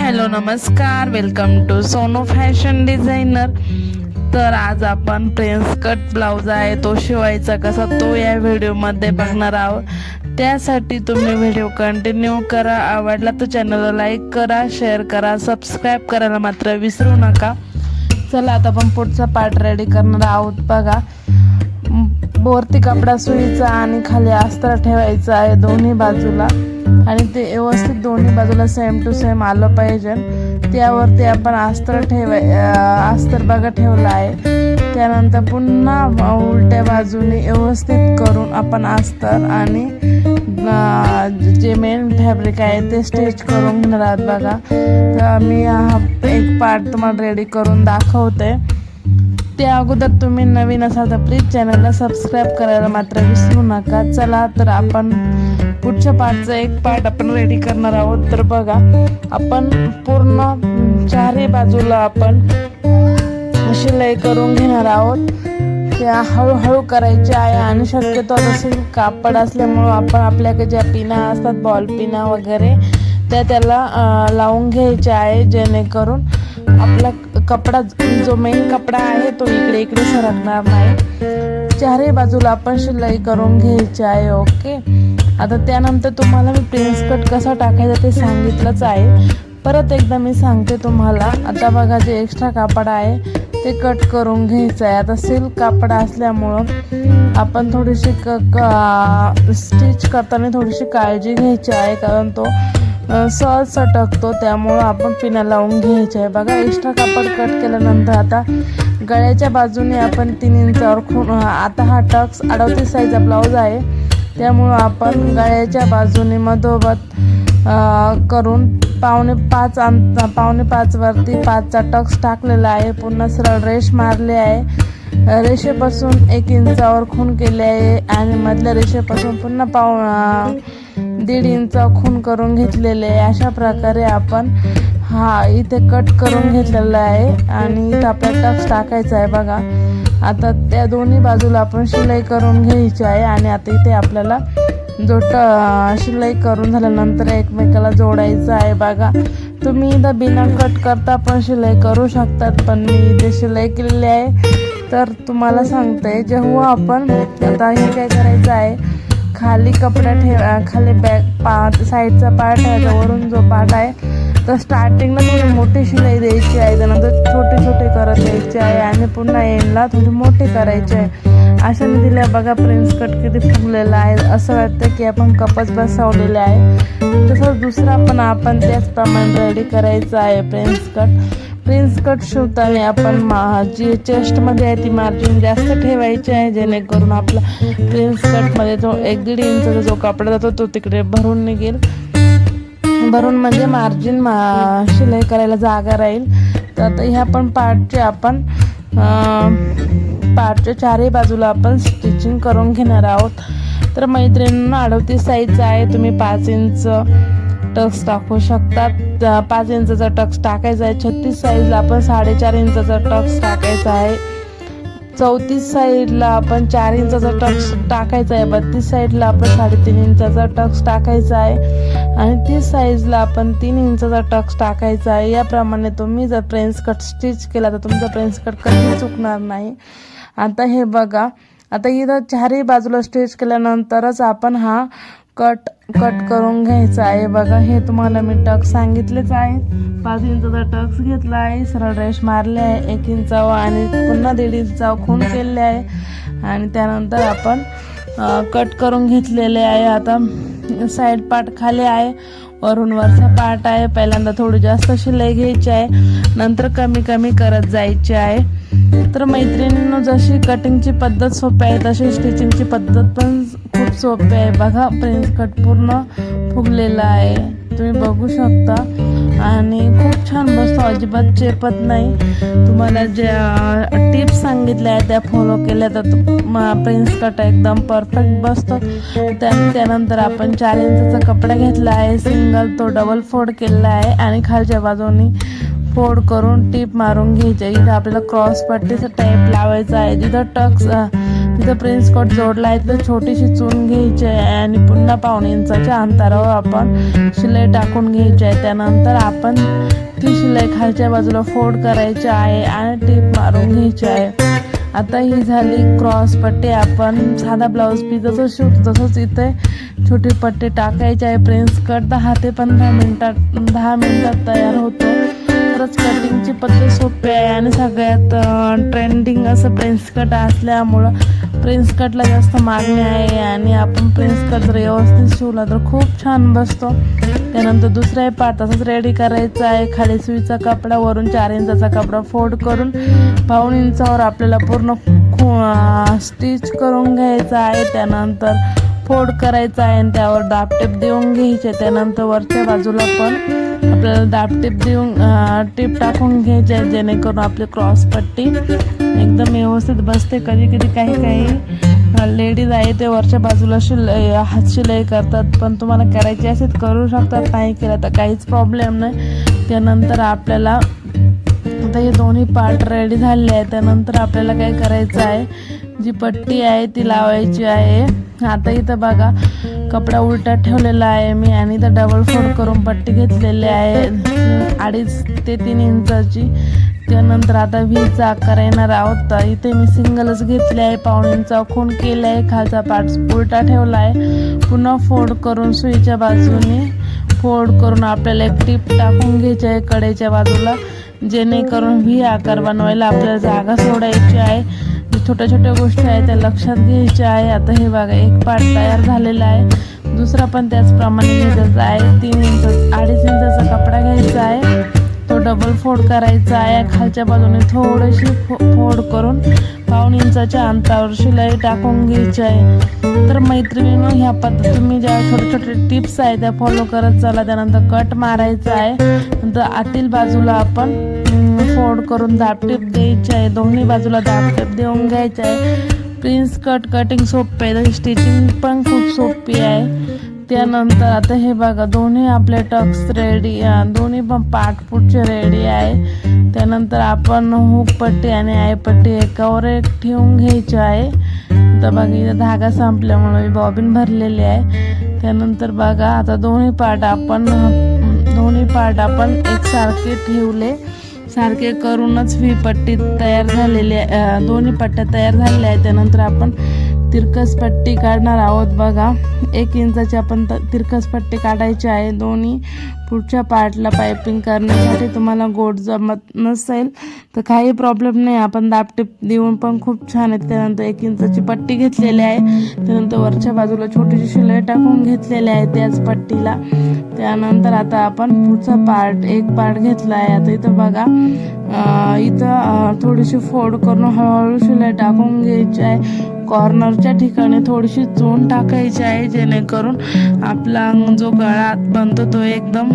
Hello नमस्कार. Welcome to Sonu fashion designer तर आज आपण प्रिन्स कट ब्लाउज आहे. तो शिवायचा कसा तो या व्हिडिओमध्ये बघणार आहोत. त्यासाठी तुम्ही व्हिडिओ कंटिन्यू करा. आवडला तर चॅनलला लाईक करा शेअर करा सबस्क्राईब करायला मात्र विसरू नका. चला आता आपण पुढचा पार्ट रेडी करणार आहोत. बघा म, वरती कपडा सुईचा आणि खाली अस्त्र ठेवायचा आहे दोन्ही बाजूला. आणि ते व्यवस्थित दोन्ही बाजूला सेम टू सेम आलं पाहिजे. त्यावरती आपण अस्तर ठेवाय अं, अस्तर बघा ठेवला आहे. त्यानंतर पुन्हा उलट्या बाजूने व्यवस्थित करून आपण अस्तर आणि जे मेन फॅब्रिक आहे ते स्टिच करून घेणार आहात बघा. तर मी हा एक पार्ट तुम्हाला रेडी करून दाखवते. त्या अगोदर तुम्ही नवीन असाल तर प्लीज चॅनलला सबस्क्राईब करायला मात्र विसरू नका. चला तर आपण पुढच्या पार्टचा एक पार्ट आपण रेडी करणार आहोत. तर बघा आपण पूर्ण चारही बाजूला आपण शिलाई करून घेणार आहोत. त्या हळूहळू करायच्या आहे आणि शक्यतो जसे कापड असल्यामुळं आपण आपल्याकडे ज्या पिना असतात बॉल पिना वगैरे त्या त्याला लावून घ्यायच्या आहे जेणेकरून आपला कपडा जो मेन कपडा आहे तो इकडे इकडे सरकणार नाही. चारही बाजूला आपण शिलाई करून घ्यायची आहे ओके आता त्यानंतर तुम्हाला मी प्रिन्स कट कसा टाकायचा ते सांगितलंच आहे. परत एकदा मी सांगते तुम्हाला. आता बघा जे एक्स्ट्रा कापड आहे ते कट करून घ्यायचं आहे आता सिल्क कापड असल्यामुळं आपण थोडीशी क स्टिच करताना थोडीशी काळजी घ्यायची आहे. कारण तो सहज सटकतो. त्यामुळं आपण पिना लावून घ्यायचं आहे. बघा एक्स्ट्रा कापड कट केल्यानंतर आता गळ्याच्या बाजूने आपण तीन इंचावर खूण आता हा टक्स अडवतीस साईजचा ब्लाऊज आहे. त्यामुळं आपण गळ्याच्या बाजूने मधोमध करून पावणे पाच अंत पावणे पाचवरती पाचचा टक्स टाकलेला आहे. पुन्हा सरळ रेष मारले आहे. रेषेपासून एक इंचावर खून केले आहे आणि मधल्या रेषेपासून पुन्हा पाव दीड इंच खून करून घेतलेले आहे. अशा प्रकारे आपण हा इथे कट करून घेतलेला आहे आणि इथं आपल्या टक्स टाकायचा आहे. बघा आता त्या दोन्ही बाजूला आपण शिलाई करून घ्यायची आहे आणि आता इथे आपल्याला जो ट शिलाई करून झाल्यानंतर एकमेकाला जोडायचं आहे. बघा तुम्ही इथं बिना कट करता पण शिलाई करू शकतात पण मी इथे शिलाई केलेली आहे. तर तुम्हाला सांगते जेव्हा आपण आता हे काय करायचं आहे खाली कपडा ठेवा खाली बॅग पा साईडचा पार्ट आहे वरून जो पार्ट आहे तर स्टार्टिंगला थोडी मोठी शिलाई द्यायची आहे त्यानंतर छोटे छोटे करत द्यायचे आहे आणि पुन्हा एंडला थोडी मोठी करायची आहे. अशाने दिल्या बघा प्रिन्स कट किती फुगलेला आहे. असं वाटतं की आपण कपच बसवलेले आहे. तसंच दुसरा पण आपण त्याचप्रमाणे रेडी करायचं आहे प्रिन्स कट प्रिन्स कट शिवताना आपण मा जी चेस्टमध्ये आहे ती मार्जिन जास्त ठेवायची आहे जेणेकरून आपला प्रिन्स कटमध्ये जो एक दीड इंचचा जो कपडा जातो तो तिकडे भरून निघेल. भरून म्हणजे मार्जिन मा शिलाई करायला जागा राहील. तर आता ह्या पण पार्टचे आपण पार्टच्या चारही बाजूला आपण स्टिचिंग करून घेणार आहोत. तर मैत्रिणींना अडवतीस साईजचं आहे. तुम्ही पाच इंच टक्स टाकू शकतात. पाच इंचाचा टक्स टाकायचा आहे. छत्तीस साईजला आपण साडेचार इंचाचा टक्स टाकायचा आहे. चौतीस साईडला आपण चार इंचाचा टक्स टाकायचा आहे. बत्तीस साईडला आपण साडेतीन इंचाचा टक्स टाकायचा आहे. आणि ती साईजला आपण तीन इंचाचा टक्स टाकायचा आहे. याप्रमाणे तुम्ही जर प्रेन्स कट स्टिच केला तर तुमचा प्रेन्स कट कधी चुकणार नाही. आता हे बघा. आता इथं चारही बाजूला स्टिच केल्यानंतरच आपण हा कट कट करून घ्यायचा आहे. बघा हे तुम्हाला मी टक्स सांगितलेच आहे. पाच इंचाचा टक्स घेतला आहे. सरळ रेश मारले आहे. एक इंचाव आणि पुन्हा दीड इंचावर खून केले आहे. आणि त्यानंतर आपण कट करून घेतलेले आहे. आता साईड पार्ट खाली आहे. वरून वरचा पार्ट आहे. पहिल्यांदा थोडी जास्त शिलाई घ्यायची आहे. नंतर कमी कमी करत जायची आहे. तर मैत्रिणींनो जशी कटिंगची पद्धत सोपी आहे तशी स्टिचिंगची पद्धत पण खूप सोपी आहे. बघा प्रिन्स कट पूर्ण फुगलेला आहे. तुम्ही बघू शकता. अजिबात चेपत नाही. तुम्हाला ज्या टिप्स सांगितल्या आहेत त्या फॉलो केल्या तर प्रिन्स कट एकदम परफेक्ट बसतो. त्या त्यानंतर आपण चार इंचाचा कपडा घेतला आहे सिंगल तो डबल फोल्ड केलेला आहे आणि खालच्या बाजूनी फोल्ड करून टीप मारून घ्यायची इथं आपल्याला क्रॉस पट्टीचा टाईप लावायचा आहे. जिथं टक्स इथं प्रिन्स कट जोडला आहे. तर छोटीशी चून घ्यायची आहे आणि पुन्हा पावणे इंचाच्या अंतरावर आपण शिलाई टाकून घ्यायची आहे. त्यानंतर आपण ती शिलाई खालच्या बाजूला फोल्ड करायची आहे आणि टीप मारून घ्यायची आहे. आता ही झाली क्रॉस पट्टी. आपण साधा ब्लाऊज पीस जसं शिवतो तसंच इथे छोटी पट्टी टाकायची आहे. प्रिन्स कट दहा ते पंधरा मिनटात दहा मिनटात तयार होतो. खरंच कटिंगची पद्धत सोपी आहे आणि सगळ्यात ट्रेंडिंग असं प्रिन्स कट असल्यामुळं प्रिन्स कटला जास्त मागणी आहे आणि आपण प्रिन्स कट जर व्यवस्थित शिवला तर खूप छान बसतो. त्यानंतर दुसराही पार्ट तसंच रेडी करायचा आहे. खाली सुईचा कपडा वरून चार इंचाचा कपडा फोल्ड करून पाऊण इंचावर आपल्याला पूर्ण स्टिच करून घ्यायचा आहे. त्यानंतर फोल्ड करायचा आहे आणि त्यावर दाबटेप देऊन घ्यायचे. त्यानंतर वरच्या बाजूला पण आपल्याला दाबटेप देऊन टीप टाकून घ्यायचे आहे जेणेकरून आपली क्रॉस पट्टी एकदम व्यवस्थित बसते. कधी कधी काही काही लेडीज आहे ते वरच्या बाजूला शिलाई हात शिलाई करतात. पण तुम्हाला करायची असेल करू शकतात. नाही केलं तर काहीच प्रॉब्लेम नाही. त्यानंतर आपल्याला आता हे दोन्ही पार्ट रेडी झाले आहे त्यानंतर आपल्याला काय करायचं आहे? जी पट्टी आहे ती लावायची आहे. आता इथं बघा कपडा उलटा ठेवलेला आहे मी आणि तर डबल फोल्ड करून पट्टी घेतलेली आहे. अडीच ते तीन इंचाची. त्यानंतर आता व्हीचा आकार येणार आहोत. तर इथे मी सिंगलच घेतले आहे. पाऊण इंचा खून केला आहे. खालचा पार्ट उलटा ठेवला आहे. पुन्हा फोल्ड करून सुईच्या बाजूने फोल्ड करून आपल्याला एक टीप टाकून घ्यायची आहे कडेच्या बाजूला. जेणेकरून व्ही आकार बनवायला आपल्याला जागा सोडायची आहे. छोट्या छोट्या गोष्टी आहेत त्या लक्षात घ्यायच्या आहे. आता हे बघा एक पार्ट तयार झालेला आहे. दुसरा पण त्याचप्रमाणे घ्यायचा आहे. तीन इंच अडीच इंचाचा कपडा घ्यायचा आहे. तो डबल फोड करायचा आहे. खालच्या बाजूने थोडीशी फो फोड करून पाऊण इंचाच्या अंतावर शिलाई टाकून घ्यायची आहे. तर मैत्रिणीनं ह्या पद्धत तुम्ही ज्या छोटे छोटे टिप्स आहे त्या फॉलो करत चला. त्यानंतर कट मारायचा आहे. नंतर आतील बाजूला आपण फोड करून दाबटीप द्यायची आहे. दोन्ही बाजूला दाबटीप देऊन घ्यायचं आहे. प्रिन्स कट कटिंग सोपे आहे. स्टिचिंग पण खूप सोपी आहे. त्यानंतर आता हे बघा दोन्ही आपले टक्स रेडी दोन्ही पण पाठपुटचे रेडी आहे. त्यानंतर आपण हुक पट्टी आणि आयपट्टी एकावर एक ठेवून घ्यायची आहे. तर बघा इथे धागा संपल्यामुळे मी बॉबिन भरलेली आहे. त्यानंतर बघा आता दोन्ही पार्ट आपण दोन्ही पार्ट आपण एकसारखे ठेवले. सारखे करूनच ही पट्टी तयार झालेली आहे दोन्ही पट्ट्या तयार झालेल्या आहेत. त्यानंतर आपण तिरकस पट्टी काढणार आहोत बघा. एक इंचाची आपण तिरकस पट्टी काढायची आहे. दोन्ही पुढच्या पार्टला पायपिंग करण्यासाठी तुम्हाला गोड जमत नसेल तर काही प्रॉब्लेम नाही. आपण दापटीप देऊन पण खूप छान आहे. त्यानंतर एक इंचाची पट्टी घेतलेली आहे. त्यानंतर वरच्या बाजूला छोटीशी शिलाई टाकून घेतलेली आहे त्याच पट्टीला. त्यानंतर आता आपण पुढचा पार्ट एक पार्ट घेतला आहे. आता इथं बघा. इथं थोडीशी फोड करून हळूहळू शिलाई टाकून घ्यायची आहे. कॉर्नरच्या ठिकाणी थोडीशी चून टाकायची आहे जेणेकरून आपला जो गळा बनतो तो एकदम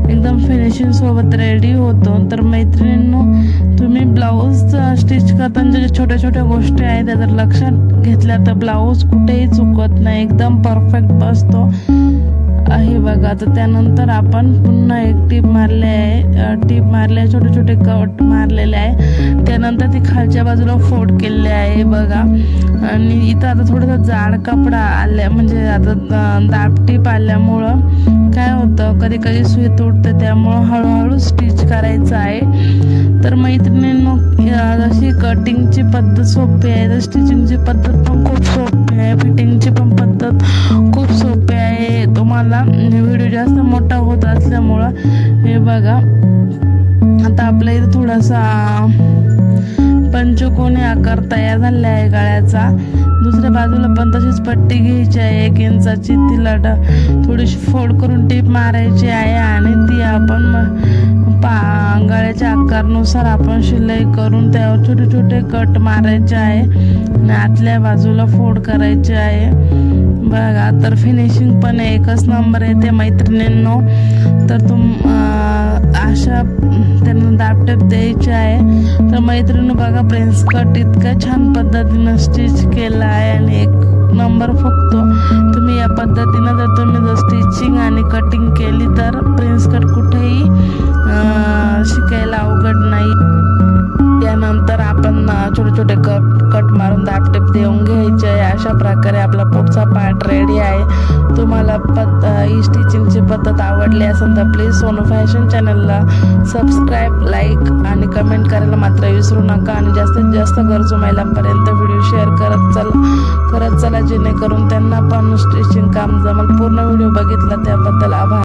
एकदम फिनिशिंग सोबत रेडी होतो. तर मैत्रिणींनो तुम्ही ब्लाऊज स्टिच करताना ज्या छोट्या छोट्या गोष्टी आहेत त्या जर लक्षात घेतल्या तर ब्लाऊज कुठेही चुकत नाही. एकदम परफेक्ट बसतो. आहे बघा तर त्यानंतर आपण पुन्हा एक टीप मारले आहे. टीप मारले आहे छोटे छोटे कट मारलेले आहे. त्यानंतर ती खालच्या बाजूला फोड केलेले आहे बघा. आणि इथं आता थोडंसं जाड कपडा आल्या म्हणजे आता दाब टीप आल्यामुळं काय होतं कधी कधी सुई तुटते त्यामुळं हळूहळू स्टिच करायचं आहे. तर मैत्रिणींनो जशी कटिंगची पद्धत सोपी आहे तर स्टिचिंगची पद्धत पण खूप सोपी आहे फिटिंगची पण पद्धत खूप मला. तुम्हाला व्हिडिओ जास्त मोठा होत असल्यामुळं हे बघा. आता आपल्या इथं थोडासा पंचकोनी आकार तयार झालेला आहे गळ्याचा. दुसऱ्या बाजूला पण तशीच पट्टी घ्यायची आहे. एक इंचाची. तिला ड थोडीशी फोड करून टीप मारायची आहे आणि ती आपण आकारानुसार आपण शिलाई करून त्यावर छोटे छोटे कट मारायचे आहे. आणि आतल्या बाजूला फोड करायचे आहे. बघा तर फिनिशिंग पण एकच नंबर येते मैत्रिणींनो. तर तुम अशा त्यांना दापटेप द्यायचे आहे. तर मैत्रिणी बघा प्रिन्स कट इतकं छान पद्धतीनं स्टिच केलं आहे. आणि एक नंबर फक्त. तुम्ही या पद्धतीनं जर तुम्ही जर स्टिचिंग आणि कटिंग केली तर प्रिन्स कट कुठेही शिकायला अवघड नाही. त्यानंतर आपण छोटे छोटे कट कट मारून दापटेप देऊन घ्यायचे. अशा प्रकारे आपला पुढचा पार्ट रेडी आहे. तुम्हाला पत ही स्टिचिंगची पद्धत आवडली असेल तर प्लीज सोनू फॅशन चॅनलला सबस्क्राईब लाईक आणि कमेंट करायला मात्र विसरू नका. आणि जास्तीत जास्त गरजू महिलांपर्यंत व्हिडिओ शेअर करत चला करत चला जेणेकरून त्यांना पण स्टिचिंग काम जमल. पूर्ण व्हिडिओ बघितला त्याबद्दल आभार.